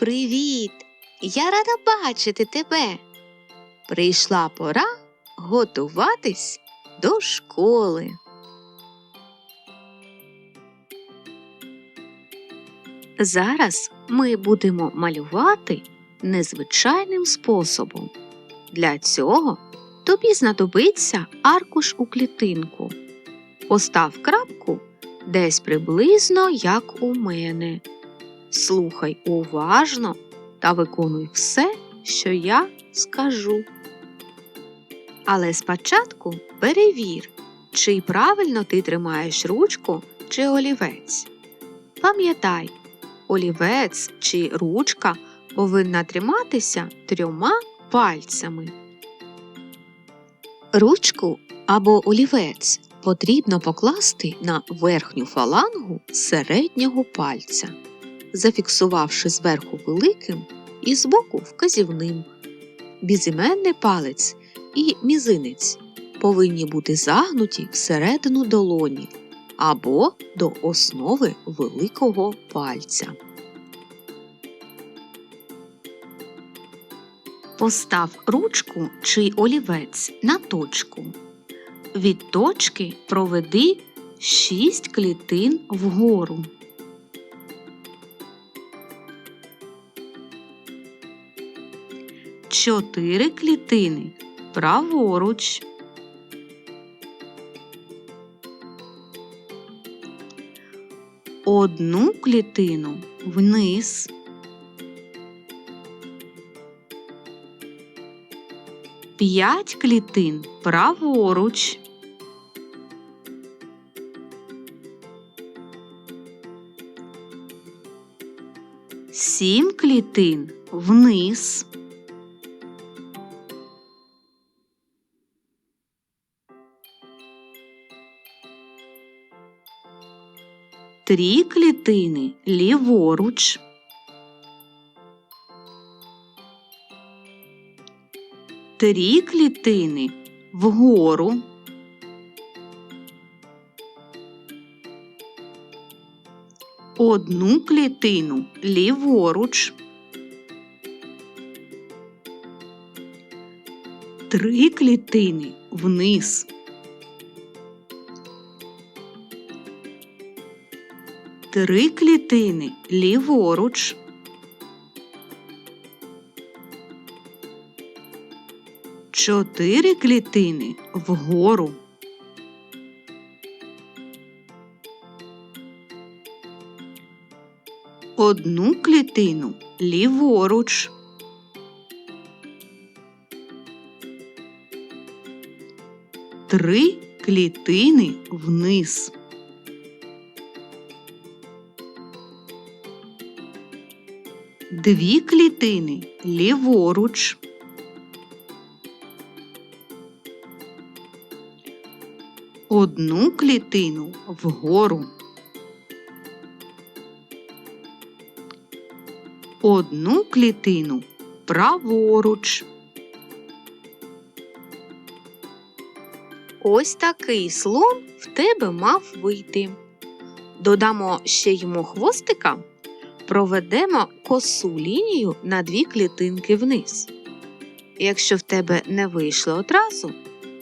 Привіт! Я рада бачити тебе. Прийшла пора готуватись до школи. Зараз ми будемо малювати незвичайним способом. Для цього тобі знадобиться аркуш у клітинку. Постав крапку десь приблизно як у мене. Слухай уважно та виконуй все, що я скажу. Але спочатку перевір, чи правильно ти тримаєш ручку чи олівець. Пам'ятай, олівець чи ручка повинна триматися трьома пальцями. Ручку або олівець потрібно покласти на верхню фалангу середнього пальця, зафіксувавши зверху великим і збоку вказівним. Безіменний палець і мізинець повинні бути загнуті всередину долоні або до основи великого пальця. Постав ручку чи олівець на точку. Від точки проведи 6 клітин вгору. Чотири клітини праворуч. Одну клітину вниз. П'ять клітин праворуч. Сім клітин вниз. Три клітини ліворуч. Три клітини вгору. Одну клітину ліворуч. Три клітини вниз. Три клітини ліворуч. Чотири клітини вгору. Одну клітину ліворуч. Три клітини вниз. Дві клітини ліворуч. Одну клітину вгору. Одну клітину праворуч. Ось такий слон в тебе мав вийти. Додамо ще йому хвостика, проведемо косу лінію на дві клітинки вниз. Якщо в тебе не вийшло одразу,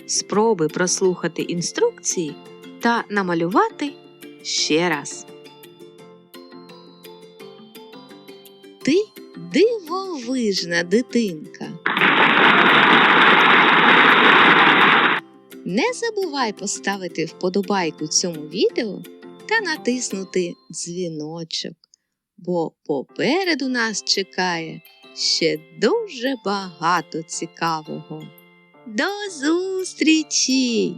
спробуй прослухати інструкції та намалювати ще раз. Ти дивовижна дитинка. Не забувай поставити вподобайку цьому відео та натиснути дзвіночок, бо попереду нас чекає ще дуже багато цікавого. До зустрічі!